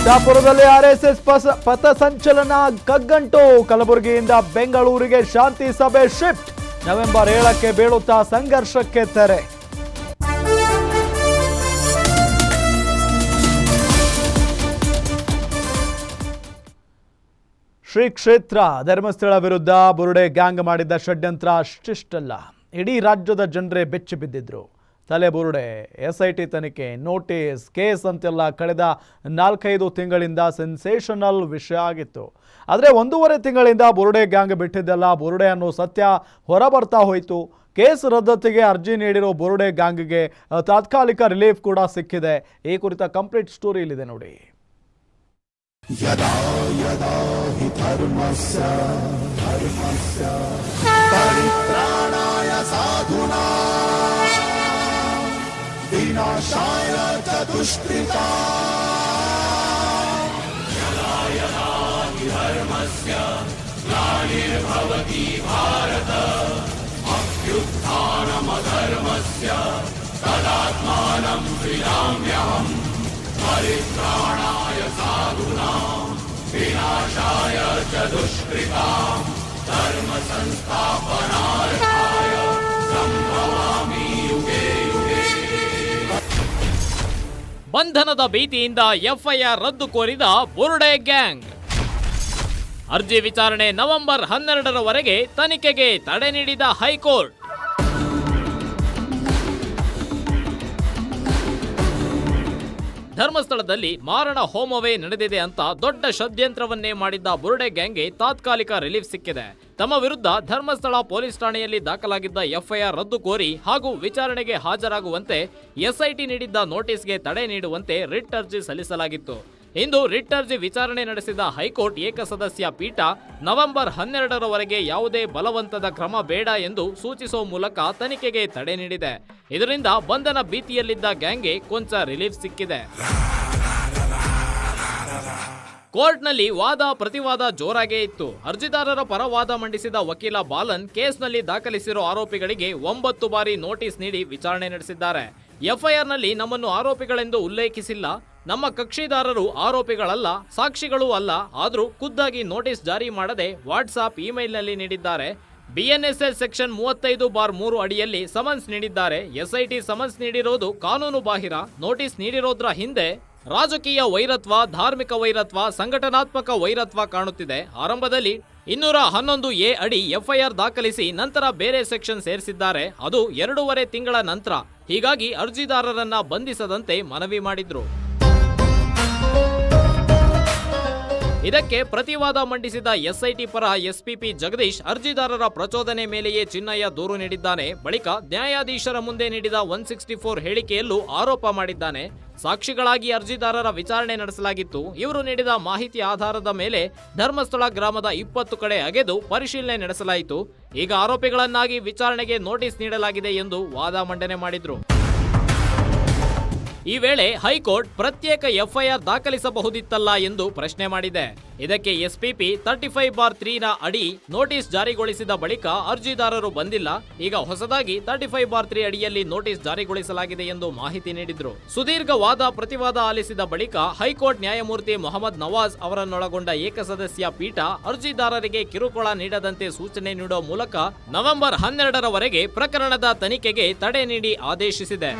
ಚಿತ್ತಾಪುರದಲ್ಲಿ RSS ಪಥಸಂಚಲನ ಕಗ್ಗಂಟು ಕಲಬುರಗಿಯಿಂದ ಬೆಂಗಳೂರಿಗೆ ಶಾಂತಿ ಸಭೆ ಶಿಫ್ಟ್. ನವೆಂಬರ್ ಏಳಕ್ಕೆ ಬೀಳುತ್ತಾ ಸಂಘರ್ಷಕ್ಕೆ ತೆರೆ. ಶ್ರೀ ಕ್ಷೇತ್ರ ಧರ್ಮಸ್ಥಳ ವಿರುದ್ಧ ಬುರುಡೆ ಗ್ಯಾಂಗ್ ಮಾಡಿದ್ದ ಷಡ್ಯಂತ್ರ ಅಷ್ಟಿಷ್ಟಲ್ಲ. ಇಡೀ ರಾಜ್ಯದ ಜನರೇ ಬೆಚ್ಚಿ ಬಿದ್ದಿದ್ರು. ತಲೆ ಬುರುಡೆ ಎಸ್ ಐ ಟಿ ತನಿಖೆ, ನೋಟಿಸ್, ಕೇಸ್ ಅಂತೆಲ್ಲ ಕಳೆದ ನಾಲ್ಕೈದು ತಿಂಗಳಿಂದ ಸೆನ್ಸೇಷನಲ್ ವಿಷಯ ಆಗಿತ್ತು. ಆದರೆ ಒಂದೂವರೆ ತಿಂಗಳಿಂದ ಬುರುಡೆ ಗ್ಯಾಂಗ್ ಬಿಟ್ಟಿದ್ದೆಲ್ಲ ಬುರುಡೆ ಅನ್ನೋ ಸತ್ಯ ಹೊರಬರ್ತಾ ಹೋಯಿತು. ಕೇಸ್ ರದ್ದತಿಗೆ ಅರ್ಜಿ ನೀಡಿರೋ ಬುರುಡೆ ಗ್ಯಾಂಗ್ಗೆ ತಾತ್ಕಾಲಿಕ ರಿಲೀಫ್ ಕೂಡ ಸಿಕ್ಕಿದೆ. ಈ ಕುರಿತ ಕಂಪ್ಲೀಟ್ ಸ್ಟೋರಿ ಇಲ್ಲಿದೆ ನೋಡಿ. विनाशाय च दुष्कृता धर्मस्य ग्लानिर्भवति भारत अभ्युत्थानमधर्मस्य तदात्मानं क्रीडाम्यहम् परित्राणाय साधूनाम्। विनाशाय च ಬಂಧನದ ಭೀತಿಯಿಂದ ಎಫ್ಐಆರ್ ರದ್ದು ಕೋರಿದ ಬುರುಡೆ ಗ್ಯಾಂಗ್. ಅರ್ಜಿ ವಿಚಾರಣೆ ನವೆಂಬರ್ ಹನ್ನೆರಡರವರೆಗೆ ತನಿಖೆಗೆ ತಡೆ ನೀಡಿದ ಹೈಕೋರ್ಟ್. ಧರ್ಮಸ್ಥಳದಲ್ಲಿ ಮಾರಣ ಹೋಮವೇ ನಡೆದಿದೆ ಅಂತ ದೊಡ್ಡ ಷಡ್ಯಂತ್ರವನ್ನೇ ಮಾಡಿದ್ದ ಬುರುಡೆ ಗ್ಯಾಂಗ್ಗೆ ತಾತ್ಕಾಲಿಕ ರಿಲೀಫ್ ಸಿಕ್ಕಿದೆ. ತಮ್ಮ ವಿರುದ್ಧ ಧರ್ಮಸ್ಥಳ ಪೊಲೀಸ್ ಠಾಣೆಯಲ್ಲಿ ದಾಖಲಾಗಿದ್ದ ಎಫ್ಐಆರ್ ರದ್ದು ಕೋರಿ ಹಾಗೂ ವಿಚಾರಣೆಗೆ ಹಾಜರಾಗುವಂತೆ ಎಸ್ಐಟಿ ನೀಡಿದ್ದ ನೋಟಿಸ್ಗೆ ತಡೆ ನೀಡುವಂತೆ ರಿಟ್ ಅರ್ಜಿ ಸಲ್ಲಿಸಲಾಗಿತ್ತು. ಇಂದು ರಿಟ್ ಅರ್ಜಿ ವಿಚಾರಣೆ ನಡೆಸಿದ ಹೈಕೋರ್ಟ್ ಏಕಸದಸ್ಯ ಪೀಠ ನವೆಂಬರ್ ಹನ್ನೆರಡರವರೆಗೆ ಯಾವುದೇ ಬಲವಂತದ ಕ್ರಮ ಬೇಡ ಎಂದು ಸೂಚಿಸುವ ಮೂಲಕ ತನಿಖೆಗೆ ತಡೆ ನೀಡಿದೆ. ಇದರಿಂದ ಬಂಧನ ಭೀತಿಯಲ್ಲಿದ್ದ ಗ್ಯಾಂಗ್ಗೆ ಕೊಂಚ ರಿಲೀಫ್ ಸಿಕ್ಕಿದೆ. ಕೋರ್ಟ್ನಲ್ಲಿ ವಾದ ಪ್ರತಿವಾದ ಜೋರಾಗೇ ಇತ್ತು. ಅರ್ಜಿದಾರರ ಪರ ವಾದ ಮಂಡಿಸಿದ ವಕೀಲ ಬಾಲನ್ ಕೇಸ್ನಲ್ಲಿ ದಾಖಲಿಸಿರೋ ಆರೋಪಿಗಳಿಗೆ ಒಂಬತ್ತು ಬಾರಿ ನೋಟಿಸ್ ನೀಡಿ ವಿಚಾರಣೆ ನಡೆಸಿದ್ದಾರೆ. ಎಫ್ಐಆರ್ನಲ್ಲಿ ನಮ್ಮನ್ನು ಆರೋಪಿಗಳೆಂದು ಉಲ್ಲೇಖಿಸಿಲ್ಲ. ನಮ್ಮ ಕಕ್ಷಿದಾರರು ಆರೋಪಿಗಳಲ್ಲ, ಸಾಕ್ಷಿಗಳೂ ಅಲ್ಲ, ಆದರೂ ಖುದ್ದಾಗಿ ನೋಟಿಸ್ ಜಾರಿ ಮಾಡದೆ ವಾಟ್ಸಾಪ್ ಇಮೇಲ್ನಲ್ಲಿ ನೀಡಿದ್ದಾರೆ. ಬಿಎನ್ಎಸ್ಎಸ್ ಸೆಕ್ಷನ್ ಮೂವತ್ತೈದು ಬಾರ್ ಮೂರು ಅಡಿಯಲ್ಲಿ ಸಮನ್ಸ್ ನೀಡಿದ್ದಾರೆ. ಎಸ್ಐಟಿ ಸಮನ್ಸ್ ನೀಡಿರೋದು ಕಾನೂನು ಬಾಹಿರ. ನೋಟಿಸ್ ನೀಡಿರೋದ್ರ ಹಿಂದೆ ರಾಜಕೀಯ ವೈರತ್ವ, ಧಾರ್ಮಿಕ ವೈರತ್ವ, ಸಂಘಟನಾತ್ಮಕ ವೈರತ್ವ ಕಾಣುತ್ತಿದೆ. ಆರಂಭದಲ್ಲಿ ಇನ್ನೂರ ಹನ್ನೊಂದು ಎ ಅಡಿ ಎಫ್ಐಆರ್ ದಾಖಲಿಸಿ ನಂತರ ಬೇರೆ ಸೆಕ್ಷನ್ ಸೇರಿಸಿದ್ದಾರೆ. ಅದು ಎರಡೂವರೆ ತಿಂಗಳ ನಂತರ. ಹೀಗಾಗಿ ಅರ್ಜಿದಾರರನ್ನ ಬಂಧಿಸದಂತೆ ಮನವಿ ಮಾಡಿದ್ರು. ಇದಕ್ಕೆ ಪ್ರತಿವಾದ ಮಂಡಿಸಿದ ಎಸ್ಐಟಿ ಪರ ಎಸ್ಪಿಪಿ ಜಗದೀಶ್ ಅರ್ಜಿದಾರರ ಪ್ರಚೋದನೆ ಮೇಲೆಯೇ ಚಿನ್ನಯ್ಯ ದೂರು ನೀಡಿದ್ದಾನೆ. ಬಳಿಕ ನ್ಯಾಯಾಧೀಶರ ಮುಂದೆ ನೀಡಿದ ಒನ್ ಸಿಕ್ಸ್ಟಿ ಫೋರ್ ಹೇಳಿಕೆಯಲ್ಲೂ ಆರೋಪ ಮಾಡಿದ್ದಾನೆ. ಸಾಕ್ಷಿಗಳಾಗಿ ಅರ್ಜಿದಾರರ ವಿಚಾರಣೆ ನಡೆಸಲಾಗಿತ್ತು. ಇವರು ನೀಡಿದ ಮಾಹಿತಿ ಆಧಾರದ ಮೇಲೆ ಧರ್ಮಸ್ಥಳ ಗ್ರಾಮದ ಇಪ್ಪತ್ತು ಕಡೆ ಅಗೆದು ಪರಿಶೀಲನೆ ನಡೆಸಲಾಯಿತು. ಈಗ ಆರೋಪಿಗಳನ್ನಾಗಿ ವಿಚಾರಣೆಗೆ ನೋಟಿಸ್ ನೀಡಲಾಗಿದೆ ಎಂದು ವಾದ ಮಂಡನೆ ಮಾಡಿದ್ರು. ಈ ವೇಳೆ ಹೈಕೋರ್ಟ್ ಪ್ರತ್ಯೇಕ ಎಫ್ಐಆರ್ ದಾಖಲಿಸಬಹುದಿತ್ತಲ್ಲ ಎಂದು ಪ್ರಶ್ನೆ ಮಾಡಿದೆ. ಇದಕ್ಕೆ ಎಸ್ಪಿಪಿ ತರ್ಟಿ ಫೈವ್ ಬಾರ್ ತ್ರೀನ ಅಡಿ ನೋಟಿಸ್ ಜಾರಿಗೊಳಿಸಿದ ಬಳಿಕ ಅರ್ಜಿದಾರರು ಬಂದಿಲ್ಲ. ಈಗ ಹೊಸದಾಗಿ ತರ್ಟಿ ಫೈವ್ ಬಾರ್ ತ್ರೀ ಅಡಿಯಲ್ಲಿ ನೋಟಿಸ್ ಜಾರಿಗೊಳಿಸಲಾಗಿದೆ ಎಂದು ಮಾಹಿತಿ ನೀಡಿದ್ರು. ಸುದೀರ್ಘ ವಾದ ಪ್ರತಿವಾದ ಆಲಿಸಿದ ಬಳಿಕ ಹೈಕೋರ್ಟ್ ನ್ಯಾಯಮೂರ್ತಿ ಮೊಹಮ್ಮದ್ ನವಾಜ್ ಅವರನ್ನೊಳಗೊಂಡ ಏಕಸದಸ್ಯ ಪೀಠ ಅರ್ಜಿದಾರರಿಗೆ ಕಿರುಕುಳ ನೀಡದಂತೆ ಸೂಚನೆ ನೀಡುವ ಮೂಲಕ ನವೆಂಬರ್ ಹನ್ನೆರಡರವರೆಗೆ ಪ್ರಕರಣದ ತನಿಖೆಗೆ ತಡೆ ನೀಡಿ ಆದೇಶಿಸಿದೆ.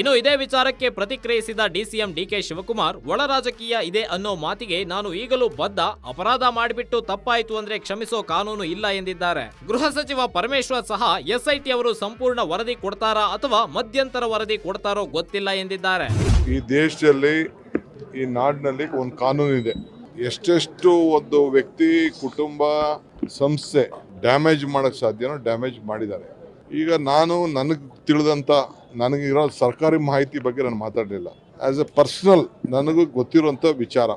ಇನ್ನು ಇದೇ ವಿಚಾರಕ್ಕೆ ಪ್ರತಿಕ್ರಿಯಿಸಿದ ಡಿಸಿಎಂ ಡಿಕೆ ಶಿವಕುಮಾರ್, ಒಳ ರಾಜಕೀಯ ಇದೆ ಅನ್ನೋ ಮಾತಿಗೆ ನಾನು ಈಗಲೂ ಬದ್ಧ, ಅಪರಾಧ ಮಾಡಿಬಿಟ್ಟು ತಪ್ಪಾಯಿತು ಅಂದ್ರೆ ಕ್ಷಮಿಸೋ ಕಾನೂನು ಇಲ್ಲ ಎಂದಿದ್ದಾರೆ. ಗೃಹ ಸಚಿವ ಪರಮೇಶ್ವರ್ ಸಹ ಎಸ್ಐಟಿ ಅವರು ಸಂಪೂರ್ಣ ವರದಿ ಕೊಡ್ತಾರಾ ಅಥವಾ ಮಧ್ಯಂತರ ವರದಿ ಕೊಡ್ತಾರೋ ಗೊತ್ತಿಲ್ಲ ಎಂದಿದ್ದಾರೆ. ಈ ದೇಶದಲ್ಲಿ, ಈ ನಾಡಿನಲ್ಲಿ ಒಂದು ಕಾನೂನು ಇದೆ. ಎಷ್ಟೆಷ್ಟು ಒಂದು ವ್ಯಕ್ತಿ, ಕುಟುಂಬ, ಸಂಸ್ಥೆ ಡ್ಯಾಮೇಜ್ ಮಾಡಕ್ ಸಾಧ್ಯನೋ ಡ್ಯಾಮೇಜ್ ಮಾಡಿದ್ದಾರೆ. ಈಗ ನಾನು ನನಗೆ ತಿಳಿದಂಥ ನನಗಿರೋ ಸರ್ಕಾರಿ ಮಾಹಿತಿ ಬಗ್ಗೆ ನಾನು ಮಾತಾಡಲಿಲ್ಲ. ಆ್ಯಸ್ ಎ ಪರ್ಸ್ನಲ್ ನನಗೂ ಗೊತ್ತಿರುವಂಥ ವಿಚಾರ.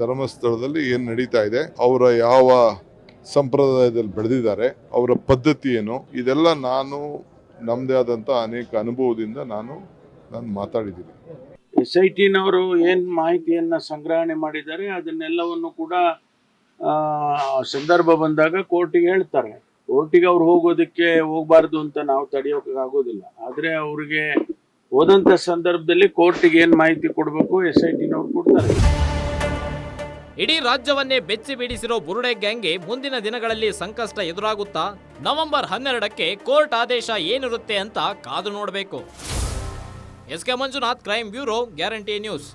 ಧರ್ಮಸ್ಥಳದಲ್ಲಿ ಏನು ನಡೀತಾ ಇದೆ, ಅವರ ಯಾವ ಸಂಪ್ರದಾಯದಲ್ಲಿ ಬೆಳೆದಿದ್ದಾರೆ, ಅವರ ಪದ್ಧತಿ ಏನು, ಇದೆಲ್ಲ ನಾನು ನಮ್ಮದೇ ಆದಂಥ ಅನೇಕ ಅನುಭವದಿಂದ ನಾನು ನಾನು ಮಾತಾಡಿದ್ದೀನಿ. ಎಸ್ ಐ ಟಿನವರು ಏನು ಮಾಹಿತಿಯನ್ನು ಸಂಗ್ರಹಣೆ ಮಾಡಿದ್ದಾರೆ, ಅದನ್ನೆಲ್ಲವನ್ನು ಕೂಡ ಸಂದರ್ಭ ಬಂದಾಗ ಕೋರ್ಟಿಗೆ ಹೇಳ್ತಾರೆ. ಕೋರ್ಟಿಗೆ ಅವ್ರು ಹೋಗೋದಕ್ಕೆ ಹೋಗ್ಬಾರ್ದು ಅಂತ ನಾವು ತಡೆಯೋಕೆ ಆಗೋದಿಲ್ಲ. ಆದರೆ ಅವ್ರಿಗೆ ಹೋದಂತ ಸಂದರ್ಭದಲ್ಲಿ ಕೋರ್ಟಿಗೆ ಏನ್ ಮಾಹಿತಿ ಕೊಡಬೇಕು, ಎಸ್ ಐ ಟಿನವ್ರು ಕೊಡ್ತಾರೆ. ಇಡೀ ರಾಜ್ಯವನ್ನೇ ಬೆಚ್ಚಿ ಬೀಡಿಸಿರೋ ಬುರುಡೆ ಗ್ಯಾಂಗ್ಗೆ ಮುಂದಿನ ದಿನಗಳಲ್ಲಿ ಸಂಕಷ್ಟ ಎದುರಾಗುತ್ತಾ ನವೆಂಬರ್ ಹನ್ನೆರಡಕ್ಕೆ ಕೋರ್ಟ್ ಆದೇಶ ಏನಿರುತ್ತೆ ಅಂತ ಕಾದು ನೋಡಬೇಕು. S K Manjunath, crime bureau, guarantee news.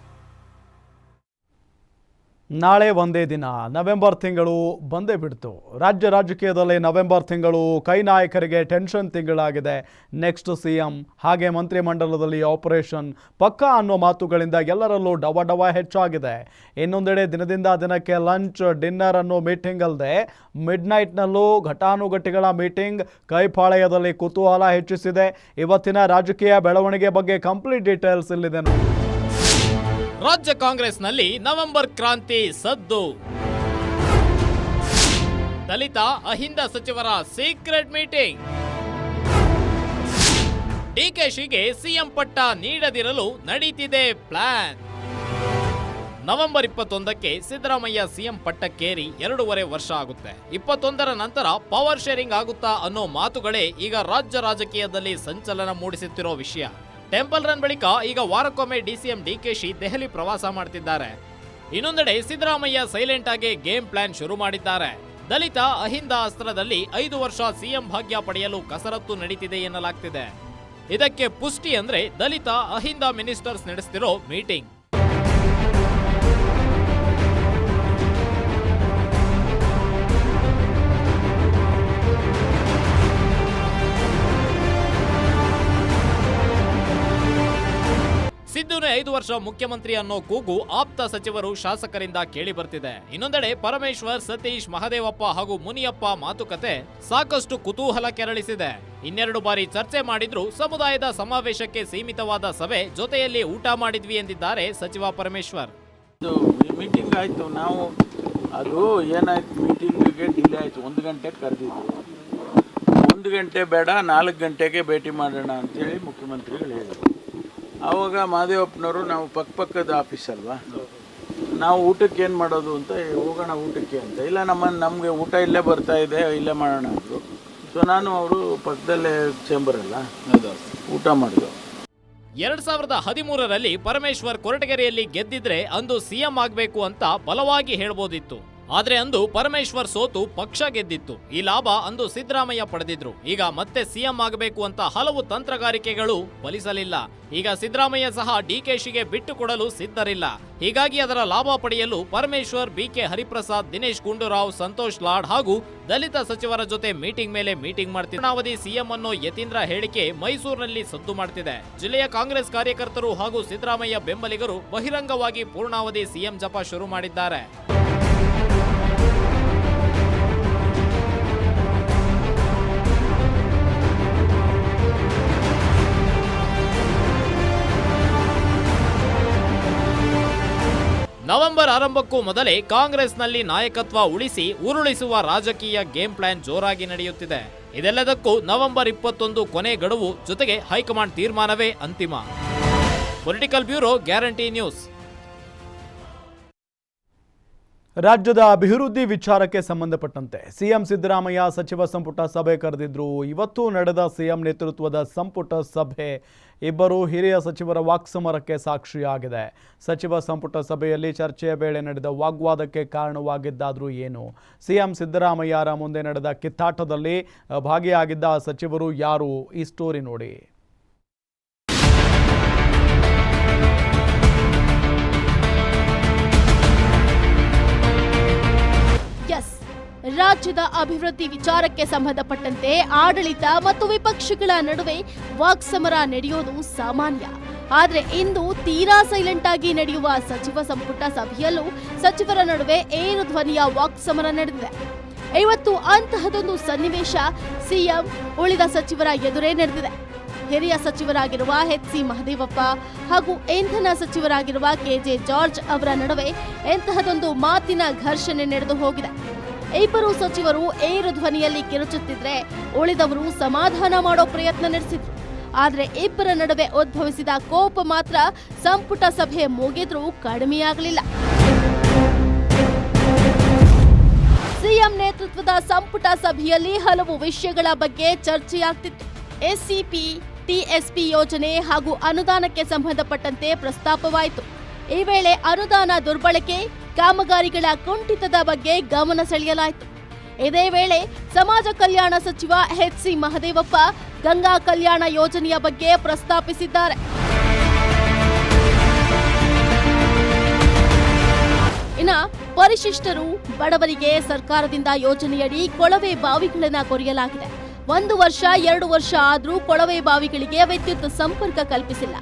ನಾಳೆ ಒಂದೇ ದಿನ, ನವೆಂಬರ್ ತಿಂಗಳು ಬಂದೇ ಬಿಡ್ತು. ರಾಜ್ಯ ರಾಜಕೀಯದಲ್ಲಿ ನವೆಂಬರ್ ತಿಂಗಳು ಕೈ ನಾಯಕರಿಗೆ ಟೆನ್ಷನ್ ತಿಂಗಳಾಗಿದೆ. ನೆಕ್ಸ್ಟ್ ಸಿ ಎಂ ಹಾಗೆ ಮಂತ್ರಿಮಂಡಲದಲ್ಲಿ ಆಪರೇಷನ್ ಪಕ್ಕಾ ಅನ್ನೋ ಮಾತುಗಳಿಂದ ಎಲ್ಲರಲ್ಲೂ ಡವ ಡವ ಹೆಚ್ಚಾಗಿದೆ. ಇನ್ನೊಂದೆಡೆ ದಿನದಿಂದ ದಿನಕ್ಕೆ ಲಂಚ್, ಡಿನ್ನರ್ ಅನ್ನೋ ಮೀಟಿಂಗ್ ಅಲ್ಲದೆ ಮಿಡ್ ನೈಟ್ನಲ್ಲೂ ಘಟಾನುಘಟಿಗಳ ಮೀಟಿಂಗ್ ಕೈಪಾಳೆಯದಲ್ಲಿ ಕುತೂಹಲ ಹೆಚ್ಚಿಸಿದೆ. ಇವತ್ತಿನ ರಾಜಕೀಯ ಬೆಳವಣಿಗೆ ಬಗ್ಗೆ ಕಂಪ್ಲೀಟ್ ಡೀಟೇಲ್ಸ್ ಇಲ್ಲಿದೆ ನೋಡಿ. ರಾಜ್ಯ ಕಾಂಗ್ರೆಸ್ನಲ್ಲಿ ನವೆಂಬರ್ ಕ್ರಾಂತಿ ಸದ್ದು. ದಲಿತ ಅಹಿಂದ ಸಚಿವರ ಸೀಕ್ರೆಟ್ ಮೀಟಿಂಗ್. ಡಿಕೆಶಿಗೆ ಸಿಎಂ ಪಟ್ಟ ನೀಡದಿರಲು ನಡೀತಿದೆ ಪ್ಲಾನ್. ನವೆಂಬರ್ ಇಪ್ಪತ್ತೊಂದಕ್ಕೆ ಸಿದ್ದರಾಮಯ್ಯ ಸಿಎಂ ಪಟ್ಟಕ್ಕೇರಿ ಎರಡೂವರೆ ವರ್ಷ ಆಗುತ್ತೆ. ಇಪ್ಪತ್ತೊಂದರ ನಂತರ ಪವರ್ ಶೇರಿಂಗ್ ಆಗುತ್ತಾ ಅನ್ನೋ ಮಾತುಗಳೇ ಈಗ ರಾಜ್ಯ ರಾಜಕೀಯದಲ್ಲಿ ಸಂಚಲನ ಮೂಡಿಸುತ್ತಿರೋ ವಿಷಯ. ಟೆಂಪಲ್ ರನ್ ಬಳಿಕ ಈಗ ವಾರಕ್ಕೊಮ್ಮೆ ಡಿಸಿಎಂ ಡಿಕೆಶಿ ದೆಹಲಿ ಪ್ರವಾಸ ಮಾಡ್ತಿದ್ದಾರೆ. ಇನ್ನೊಂದೆಡೆ ಸಿದ್ದರಾಮಯ್ಯ ಸೈಲೆಂಟ್ ಆಗಿ ಗೇಮ್ ಪ್ಲಾನ್ ಶುರು ಮಾಡಿದ್ದಾರೆ. ದಲಿತ ಅಹಿಂದ ಅಸ್ತ್ರದಲ್ಲಿ ಐದು ವರ್ಷ ಸಿಎಂ ಭಾಗ್ಯ ಪಡೆಯಲು ಕಸರತ್ತು ನಡೀತಿದೆ ಎನ್ನಲಾಗ್ತಿದೆ. ಇದಕ್ಕೆ ಪುಷ್ಟಿ ಅಂದ್ರೆ ದಲಿತ ಅಹಿಂದ ಮಿನಿಸ್ಟರ್ಸ್ ನಡೆಸ್ತಿರೋ ಮೀಟಿಂಗ್ ಸಿದ್ದುನೇ ಐದು ವರ್ಷ ಮುಖ್ಯಮಂತ್ರಿ ಅನ್ನೋ ಕೂಗು ಆಪ್ತ ಸಚಿವರು ಶಾಸಕರಿಂದ ಕೇಳಿ ಬರ್ತಿದೆ. ಇನ್ನೊಂದೆಡೆ ಪರಮೇಶ್ವರ್, ಸತೀಶ್, ಮಹದೇವಪ್ಪ ಹಾಗೂ ಮುನಿಯಪ್ಪ ಮಾತುಕತೆ ಸಾಕಷ್ಟು ಕುತೂಹಲ ಕೆರಳಿಸಿದೆ. ಇನ್ನೆರಡು ಬಾರಿ ಚರ್ಚೆ ಮಾಡಿದ್ರು ಸಮುದಾಯದ ಸಮಾವೇಶಕ್ಕೆ ಸೀಮಿತವಾದ ಸಭೆ ಜೊತೆಯಲ್ಲಿ ಊಟ ಮಾಡಿದ್ವಿ ಎಂದಿದ್ದಾರೆ ಸಚಿವ ಪರಮೇಶ್ವರ್. ಮೀಟಿಂಗ್ ಆಯಿತು. ನಾವು ಅದು ಏನಾಯ್ತು? ಮೀಟಿಂಗಿಗೆ ಡಿಲೇ ಆಯಿತು. ಒಂದು ಗಂಟೆಗೆ ಕರೆದಿದ್ದು. ಒಂದು ಗಂಟೆ ಬೇಡ, ನಾಲ್ಕು ಗಂಟೆಗೆ ಭೇಟಿ ಮಾಡೋಣ ಅಂತೇಳಿ ಮುಖ್ಯಮಂತ್ರಿಗಳು ಹೇಳಿದರು. ಆವಾಗ ಮಹದೇವಪ್ಪನವರು ನಾವು ಪಕ್ಕಪಕ್ಕದ ಆಫೀಸ್ ಅಲ್ವಾ? ನಾವು ಊಟಕ್ಕೆ ಏನು ಮಾಡೋದು ಅಂತ ಹೋಗೋಣ ಊಟಕ್ಕೆ ಅಂತ. ಇಲ್ಲ, ನಮ್ಮ, ನಮಗೆ ಊಟ ಇಲ್ಲೇ ಬರ್ತಾ ಇದೆ, ಇಲ್ಲೇ ಮಾಡೋಣ ಅಂದರು. ಸೊ ನಾನು ಅವರು ಪಕ್ಕದಲ್ಲೇ ಚೇಂಬರ್ ಅಲ್ಲ, ಊಟ ಮಾಡಿದ್ರು. ಎರಡ್ ಸಾವಿರದ ಹದಿಮೂರರಲ್ಲಿ ಪರಮೇಶ್ವರ್ ಕೊರಟಗೆರೆಯಲ್ಲಿ ಗೆದ್ದಿದ್ರೆ ಅಂದು ಸಿಎಂ ಆಗಬೇಕು ಅಂತ ಬಲವಾಗಿ ಹೇಳ್ಬೋದಿತ್ತು. ಆದ್ರೆ ಅಂದು ಪರಮೇಶ್ವರ್ ಸೋತು ಪಕ್ಷ ಗೆದ್ದಿತ್ತು. ಈ ಲಾಭ ಅಂದು ಸಿದ್ದರಾಮಯ್ಯ ಪಡೆದಿದ್ರು. ಈಗ ಮತ್ತೆ ಸಿಎಂ ಆಗಬೇಕು ಅಂತ ಹಲವು ತಂತ್ರಗಾರಿಕೆಗಳು ಫಲಿಸಲಿಲ್ಲ. ಈಗ ಸಿದ್ದರಾಮಯ್ಯ ಸಹ ಡಿಕೆಶಿಗೆ ಬಿಟ್ಟು ಕೊಡಲು ಸಿದ್ಧರಿಲ್ಲ. ಹೀಗಾಗಿ ಅದರ ಲಾಭ ಪಡೆಯಲು ಪರಮೇಶ್ವರ್ ಬಿಕೆ ಹರಿಪ್ರಸಾದ್, ದಿನೇಶ್ ಗುಂಡೂರಾವ್, ಸಂತೋಷ್ ಲಾಡ್ ಹಾಗೂ ದಲಿತ ಸಚಿವರ ಜೊತೆ ಮೀಟಿಂಗ್ ಮೇಲೆ ಮೀಟಿಂಗ್ ಮಾಡ್ತಿದೆ ಅವಧಿ ಸಿಎಂ ಅನ್ನೋ ಯತೀಂದ್ರ ಹೇಳಿಕೆ ಮೈಸೂರಿನಲ್ಲಿ ಸದ್ದು ಮಾಡ್ತಿದೆ. ಜಿಲ್ಲೆಯ ಕಾಂಗ್ರೆಸ್ ಕಾರ್ಯಕರ್ತರು ಹಾಗೂ ಸಿದ್ದರಾಮಯ್ಯ ಬೆಂಬಲಿಗರು ಬಹಿರಂಗವಾಗಿ ಪೂರ್ಣಾವಧಿ ಸಿಎಂ ಜಪ ಶುರು ಮಾಡಿದ್ದಾರೆ. ನವೆಂಬರ್ ಆರಂಭಕ್ಕೂ ಮೊದಲೇ ಕಾಂಗ್ರೆಸ್ನಲ್ಲಿ ನಾಯಕತ್ವ ಉಳಿಸಿ ಉರುಳಿಸುವ ರಾಜಕೀಯ ಗೇಮ್ ಪ್ಲಾನ್ ಜೋರಾಗಿ ನಡೆಯುತ್ತಿದೆ. ಇದೆಲ್ಲದಕ್ಕೂ ನವೆಂಬರ್ ಇಪ್ಪತ್ತೊಂದು ಕೊನೆ ಗಡುವು ಜೊತೆಗೆ ಹೈಕಮಾಂಡ್ ತೀರ್ಮಾನವೇ ಅಂತಿಮ. Political bureau guarantee news. ರಾಜ್ಯದ ಅಭಿವೃದ್ಧಿ ವಿಚಾರಕ್ಕೆ ಸಂಬಂಧಪಟ್ಟಂತೆ ಸಿಎಂ ಸಿದ್ದರಾಮಯ್ಯ ಸಚಿವ ಸಂಪುಟ ಸಭೆ ಕರೆದಿದ್ರು ಇವತ್ತು ನಡೆದ ಸಿಎಂ ನೇತೃತ್ವದ ಸಂಪುಟ ಸಭೆ ಇಬ್ಬರು ಹಿರಿಯ ಸಚಿವರ ವಾಕ್ಸಮರಕ್ಕೆ ಸಾಕ್ಷಿಯಾಗಿದೆ. ಸಚಿವ ಸಂಪುಟ ಸಭೆಯಲ್ಲಿ ಚರ್ಚೆಯ ವೇಳೆ ನಡೆದ ವಾಗ್ವಾದಕ್ಕೆ ಕಾರಣವಾಗಿದ್ದಾದರೂ ಏನು? ಸಿಎಂ ಸಿದ್ದರಾಮಯ್ಯರ ಮುಂದೆ ನಡೆದ ಕಿತ್ತಾಟದಲ್ಲಿ ಭಾಗಿಯಾಗಿದ್ದ ಸಚಿವರು ಯಾರು? ಈ ಸ್ಟೋರಿ ನೋಡಿ. ರಾಜ್ಯದ ಅಭಿವೃದ್ಧಿ ವಿಚಾರಕ್ಕೆ ಸಂಬಂಧಪಟ್ಟಂತೆ ಆಡಳಿತ ಮತ್ತು ವಿಪಕ್ಷಗಳ ನಡುವೆ ವಾಕ್ಸಮರ ನಡೆಯೋದು ಸಾಮಾನ್ಯ. ಆದರೆ ಇಂದು ತೀರಾ ಸೈಲೆಂಟ್ ಆಗಿ ನಡೆಯುವ ಸಚಿವ ಸಂಪುಟ ಸಭೆಯಲ್ಲೂ ಸಚಿವರ ನಡುವೆ ಏರು ಧ್ವನಿಯ ವಾಕ್ಸಮರ ನಡೆದಿದೆ. ಇವತ್ತು ಅಂತಹದೊಂದು ಸನ್ನಿವೇಶ ಸಿಎಂ ಉಳಿದ ಸಚಿವರ ಎದುರೇ ನಡೆದಿದೆ. ಹಿರಿಯ ಸಚಿವರಾಗಿರುವ ಎಚ್ ಸಿ ಮಹದೇವಪ್ಪ ಹಾಗೂ ಇಂಧನ ಸಚಿವರಾಗಿರುವ ಕೆಜೆ ಜಾರ್ಜ್ ಅವರ ನಡುವೆ ಎಂತಹದೊಂದು ಮಾತಿನ ಘರ್ಷಣೆ ನಡೆದು ಹೋಗಿದೆ. ಇಬ್ಬರು ಸಚಿವರು ಏರು ಧ್ವನಿಯಲ್ಲಿ ಕಿರುಚುತ್ತಿದ್ರೆ ಉಳಿದವರು ಸಮಾಧಾನ ಮಾಡೋ ಪ್ರಯತ್ನ ನಡೆಸಿದ್ರು. ಆದ್ರೆ ಇಬ್ಬರ ನಡುವೆ ಉದ್ಭವಿಸಿದ ಕೋಪ ಮಾತ್ರ ಸಂಪುಟ ಸಭೆ ಮುಗಿದ್ರೂ ಕಡಿಮೆಯಾಗಲಿಲ್ಲ. ಸಿಎಂ ನೇತೃತ್ವದ ಸಂಪುಟ ಸಭೆಯಲ್ಲಿ ಹಲವು ವಿಷಯಗಳ ಬಗ್ಗೆ ಚರ್ಚೆಯಾಗ್ತಿತ್ತು. ಎಸ್ಸಿಪಿ, ಟಿಎಸ್ಪಿ ಯೋಜನೆ ಹಾಗೂ ಅನುದಾನಕ್ಕೆ ಸಂಬಂಧಪಟ್ಟಂತೆ ಪ್ರಸ್ತಾಪವಾಯಿತು. ಈ ವೇಳೆ ಅನುದಾನ ದುರ್ಬಳಕೆ ಕಾಮಗಾರಿಗಳ ಕುಂಠಿತದ ಬಗ್ಗೆ ಗಮನ ಸೆಳೆಯಲಾಯಿತು. ಇದೇ ವೇಳೆ ಸಮಾಜ ಕಲ್ಯಾಣ ಸಚಿವ ಎಚ್ ಸಿ ಮಹದೇವಪ್ಪ ಗಂಗಾ ಕಲ್ಯಾಣ ಯೋಜನೆಯ ಬಗ್ಗೆ ಪ್ರಸ್ತಾಪಿಸಿದ್ದಾರೆ. ಇನ್ನು ಪರಿಶಿಷ್ಟರು ಬಡವರಿಗೆ ಸರ್ಕಾರದಿಂದ ಯೋಜನೆಯಡಿ ಕೊಳವೆ ಬಾವಿಗಳನ್ನು ಕೊರೆಯಲಾಗಿದೆ. ಒಂದು ವರ್ಷ, ಎರಡು ವರ್ಷ ಆದರೂ ಕೊಳವೆ ಬಾವಿಗಳಿಗೆ ವಿದ್ಯುತ್ ಸಂಪರ್ಕ ಕಲ್ಪಿಸಿಲ್ಲ.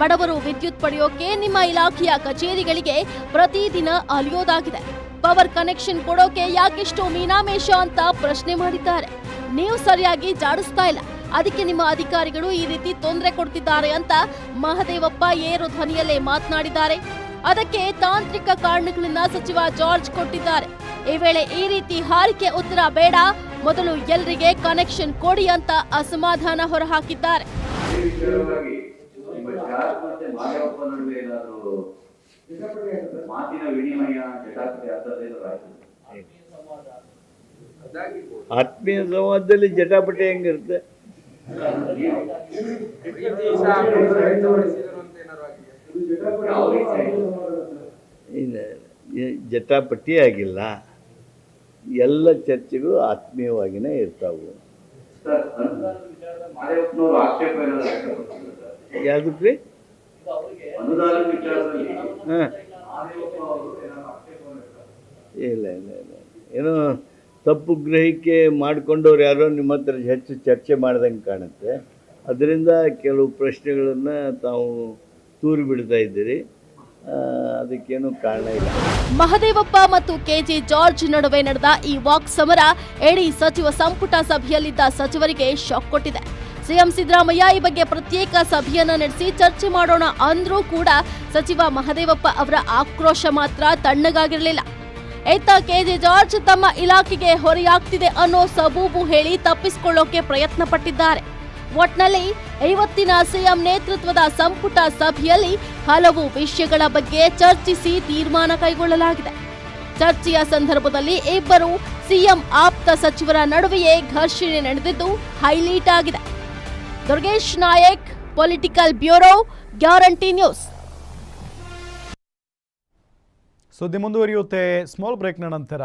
ಬಡವರು ವಿದ್ಯುತ್ ಪಡೆಯೋಕೆ ನಿಮ್ಮ ಇಲಾಖೆಯ ಕಚೇರಿಗಳಿಗೆ ಪ್ರತಿದಿನ ಅಲಿಯೋದಾಗಿದೆ. ಪವರ್ ಕನೆಕ್ಷನ್ ಕೊಡೋಕೆ ಯಾಕೆಷ್ಟು ಮೀನಾಮೇಷ ಅಂತ ಪ್ರಶ್ನೆ ಮಾಡಿದ್ದಾರೆ. ನೀವು ಸರಿಯಾಗಿ ಜಾಡಿಸ್ತಾ ಇಲ್ಲ. ಅದಕ್ಕೆ ನಿಮ್ಮ ಅಧಿಕಾರಿಗಳು ಈ ರೀತಿ ತೊಂದರೆ ಕೊಡ್ತಿದ್ದಾರೆ ಅಂತ ಮಹದೇವಪ್ಪ ಏರು ಧ್ವನಿಯಲ್ಲೇ ಮಾತನಾಡಿದ್ದಾರೆ. ಅದಕ್ಕೆ ತಾಂತ್ರಿಕ ಕಾರಣಗಳನ್ನ ಸಚಿವ ಜಾರ್ಜ್ ಕೊಟ್ಟಿದ್ದಾರೆ. ಈ ವೇಳೆ ಈ ರೀತಿ ಹಾರಿಕೆ ಉತ್ತರ ಬೇಡ ಮೊದಲು ಎಲ್ಲರಿಗೆ ಕನೆಕ್ಷನ್ ಕೊಡಿ ಅಂತ ಅಸಮಾಧಾನ ಹೊರಹಾಕಿದ್ದಾರೆ. ಆತ್ಮೀಯ ಸಂವಾದದಲ್ಲಿ ಜಟಾಪಟಿ ಹೆಂಗಿರುತ್ತೆ? ಇಲ್ಲ ಈ ಜಟಾಪಟಿ ಆಗಿಲ್ಲ. ಎಲ್ಲ ಚರ್ಚೆಗಳು ಆತ್ಮೀಯವಾಗಿಯೇ ಇರ್ತಾವು. ಯಾವುದಕ್ಕೆ ಇಲ್ಲ ಇಲ್ಲ ಇಲ್ಲ. ಏನೋ ತಪ್ಪು ಗ್ರಹಿಕೆ ಮಾಡಿಕೊಂಡವ್ರು ಯಾರೋ ನಿಮ್ಮ ಹತ್ರ ಹೆಚ್ಚು ಚರ್ಚೆ ಮಾಡ್ದಂಗೆ ಕಾಣುತ್ತೆ. ಅದರಿಂದ ಕೆಲವು ಪ್ರಶ್ನೆಗಳನ್ನು ತಾವು ತೂರಿ ಬಿಡ್ತಾ ಇದ್ದೀರಿ. ಅದಕ್ಕೇನು ಕಾರಣ ಇಲ್ಲ. ಮಹದೇವಪ್ಪ ಮತ್ತು ಕೆಜೆ ಜಾರ್ಜ್ ನಡುವೆ ನಡೆದ ಈ ವಾಕ್ ಸಮರ ಎಡಿ ಸಚಿವ ಸಂಪುಟ ಸಭೆಯಲ್ಲಿದ್ದ ಸಚಿವರಿಗೆ ಶಾಕ್ ಕೊಟ್ಟಿದೆ. ಸಿಎಂ ಸಿದ್ದರಾಮಯ್ಯ ಈ ಬಗ್ಗೆ ಪ್ರತ್ಯೇಕ ಸಭೆಯನ್ನ ನಡೆಸಿ ಚರ್ಚೆ ಮಾಡೋಣ ಅಂದ್ರೂ ಕೂಡ ಸಚಿವ ಮಹದೇವಪ್ಪ ಅವರ ಆಕ್ರೋಶ ಮಾತ್ರ ತಣ್ಣಗಾಗಿರಲಿಲ್ಲ. ಇತ್ತ ಕೆಜೆ ಜಾರ್ಜ್ ತಮ್ಮ ಇಲಾಖೆಗೆ ಹೊರೆಯಾಗ್ತಿದೆ ಅನ್ನೋ ಸಬೂಬು ಹೇಳಿ ತಪ್ಪಿಸಿಕೊಳ್ಳೋಕೆ ಪ್ರಯತ್ನ ಪಟ್ಟಿದ್ದಾರೆ ಒಟ್ನಲ್ಲಿ ಐವತ್ತಿನ ಸಿಎಂ ನೇತೃತ್ವದ ಸಂಪುಟ ಸಭೆಯಲ್ಲಿ ಹಲವು ವಿಷಯಗಳ ಬಗ್ಗೆ ಚರ್ಚಿಸಿ ತೀರ್ಮಾನ ಕೈಗೊಳ್ಳಲಾಗಿದೆ. ಚರ್ಚೆಯ ಸಂದರ್ಭದಲ್ಲಿ ಇಬ್ಬರು ಸಿಎಂ ಆಪ್ತ ಸಚಿವರ ನಡುವೆಯೇ ಘರ್ಷಣೆ ನಡೆದಿದ್ದು ಹೈಲೈಟ್ ಆಗಿದೆ. Durgesh Nayak political bureau guarantee news ಸುದ್ದಿ ಮುಂದುವರಿಯುತ್ತೆ. ಸ್ಮಾಲ್ ಬ್ರೇಕ್ನ ನಂತರ.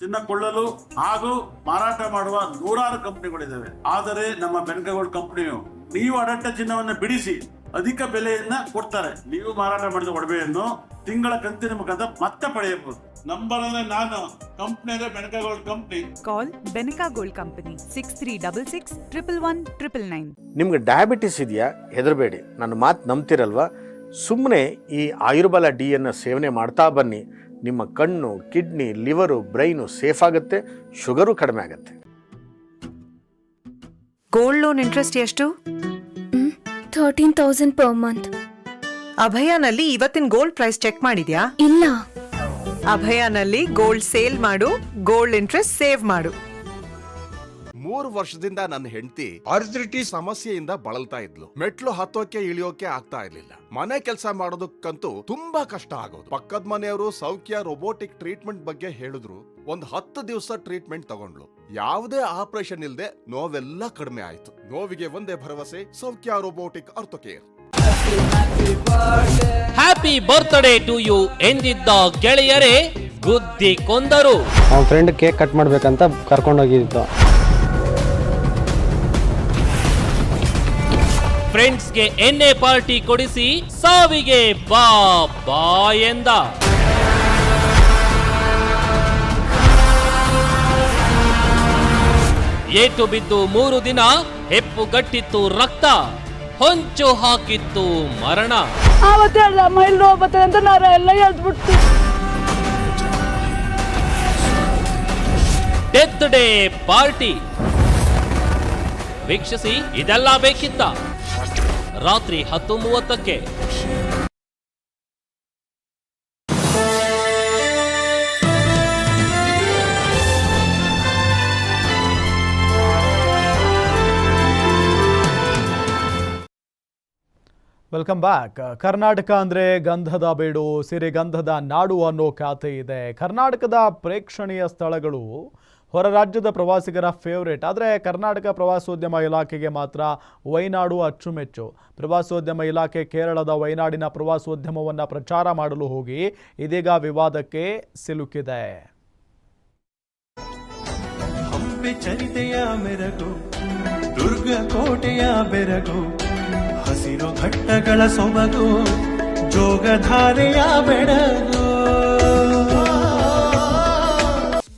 ಚಿನ್ನ ಕೊಳ್ಳಲು ಹಾಗೂ ಮಾರಾಟ ಮಾಡುವ ನೂರಾರು ಕಂಪನಿಗಳಿದ್ದಾವೆ. ಆದರೆ ನಮ್ಮ ಬೆನ್ಕಗೋಲ್ಡ್ ಕಂಪನಿಯು ನೀವು ಅಡಟ್ಟ ಚಿನ್ನವನ್ನು ಬಿಡಿಸಿ ಅಧಿಕ ಬೆಲೆಯನ್ನ ಕೊಡ್ತಾರೆ. ನೀವು ಮಾರಾಟ ಮಾಡಿದ ಒಡವೆಯನ್ನು ತಿಂಗಳ ಕಂತಿನ ಮುಖಾಂತರ ಮತ್ತೆ ಪಡೆಯಬಹುದು. ನಂಬರ್ ಅಂದ್ರೆ ನಾನು ಕಂಪ್ನಿ ಅಂದ್ರೆ Benica Gold company. Call Benica Gold Company 6366 111 999. ನಿಮ್ಗೆ ಡಯಾಬಿಟಿಸ್ ಇದೆಯಾ? ಹೆದರಬೇಡಿ. ನನ್ನ ಮಾತು ನಂಬ್ತಿರಲ್ವಾ? ಸುಮ್ಮನೆ ಈ ಆಯುರ್ಬಲ ಡಿಯನ್ನು ಸೇವನೆ ಮಾಡ್ತಾ ಬನ್ನಿ. ನಿಮ್ಮ ಕಣ್ಣು ಕಿಡ್ನಿ ಲಿವರು ಬ್ರೈನು ಸೇಫ್ ಆಗುತ್ತೆ ಶುಗರು ಕಡಿಮೆ ಆಗುತ್ತೆ. ಗೋಲ್ಡ್ ಲೋನ್ ಇಂಟ್ರೆಸ್ಟ್ ಎಷ್ಟು? ಥರ್ಟೀನ್ ತೌಸಂಡ್ ಪರ್ ಮಂತ್ ಅಭಯಾನಲ್ಲಿ ಇವತ್ತಿನ ಗೋಲ್ಡ್ ಪ್ರೈಸ್ ಚೆಕ್ ಮಾಡಿದ್ಯಾ? ಇಲ್ಲ. ಅಭಯಾನಲ್ಲಿ ಗೋಲ್ಡ್ ಸೇಲ್ ಮಾಡು ಗೋಲ್ಡ್ ಇಂಟ್ರೆಸ್ಟ್ ಸೇವ್ ಮಾಡು. ಮೂರು ವರ್ಷದಿಂದ ನನ್ನ ಹೆಂಡತಿ ಅರ್ಜಿಟಿ ಸಮಸ್ಯೆಯಿಂದ ಬಳಲ್ತಾ ಇದ್ಲು. ಮೆಟ್ಲು ಹತ್ತೋಕೆ ಇಳಿಯೋಕೆ ಆಗ್ತಾ ಇರ್ಲಿಲ್ಲ. ಮನೆ ಕೆಲಸ ಮಾಡೋದಕ್ಕಂತೂ ತುಂಬಾ ಕಷ್ಟ ಆಗೋದು. ಪಕ್ಕದ ಮನೆಯವರು ಸೌಖ್ಯ ರೋಬೋಟಿಕ್ ಟ್ರೀಟ್ಮೆಂಟ್ ಬಗ್ಗೆ ಹೇಳಿದ್ರು. ಒಂದ್ ಹತ್ತು ದಿವಸ ಟ್ರೀಟ್ಮೆಂಟ್ ತಗೊಂಡ್ಲು ಯಾವುದೇ ಆಪರೇಷನ್ ಇಲ್ಲದೆ ನೋವೆಲ್ಲ ಕಡಿಮೆ ಆಯ್ತು. ನೋವಿಗೆ ಒಂದೇ ಭರವಸೆ Saukhya robotic orthocare happy birthday to you ಎಂದಿದ್ದ ಗೆಳೆಯರೇ ಬುದ್ಧಿ ಕೊಂದರು. ಅವನ ಫ್ರೆಂಡ್ ಕೇಕ್ ಕಟ್ ಮಾಡ್ಬೇಕಂತ ಕರ್ಕೊಂಡೋಗಿದ್ದು. ಫ್ರೆಂಡ್ಸ್ಗೆ ಎಣ್ಣೆ ಪಾರ್ಟಿ ಕೊಡಿಸಿ ಸಾವಿಗೆ ಬಾ ಬಾ ಎಂದ. ಏಟು ಬಿದ್ದು ಮೂರು ದಿನ ಹೆಪ್ಪು ಗಟ್ಟಿತ್ತು ರಕ್ತ ಹೊಂಚು ಹಾಕಿತ್ತು ಮರಣ. ಡೆತ್ ಡೇ ಪಾರ್ಟಿ ವೀಕ್ಷಿಸಿ ಇದೆಲ್ಲ ಬೇಕಿತ್ತ? ರಾತ್ರಿ ಹತ್ತು ಮೂವತ್ತಕ್ಕೆ ವೆಲ್ಕಮ್ ಬ್ಯಾಕ್ ಕರ್ನಾಟಕ ಅಂದರೆ ಗಂಧದ ಬೀಡು, ಸಿರಿಗಂಧದ ನಾಡು ಅನ್ನೋ ಖಾತೆ ಇದೆ. ಕರ್ನಾಟಕದ ಪ್ರೇಕ್ಷಣೀಯ ಸ್ಥಳಗಳು ಹೊರ ರಾಜ್ಯದ ಪ್ರವಾಸಿಗರ ಫೇವರೇಟ್ ಆದರೆ ಕರ್ನಾಟಕ ಪ್ರವಾಸೋದ್ಯಮ ಇಲಾಖೆಗೆ ಮಾತ್ರ ವೈನಾಡು ಅಚ್ಚುಮೆಚ್ಚು. ಪ್ರವಾಸೋದ್ಯಮ ಇಲಾಖೆ ಕೇರಳದ ವೈನಾಡಿನ ಪ್ರವಾಸೋದ್ಯಮವನ್ನು ಪ್ರಚಾರ ಮಾಡಲು ಹೋಗಿ ಇದೀಗ ವಿವಾದಕ್ಕೆ ಸಿಲುಕಿದೆ. ಚರಿತೆಯ ಮೆರಗು, ದುರ್ಗ ಕೋಟೆಯ ಬೆರಗು, ಹಸಿರು ಘಟ್ಟಗಳ ಸೊಬಗು, ಜೋಗಧಾರೆಯ ಬೆಡಗು.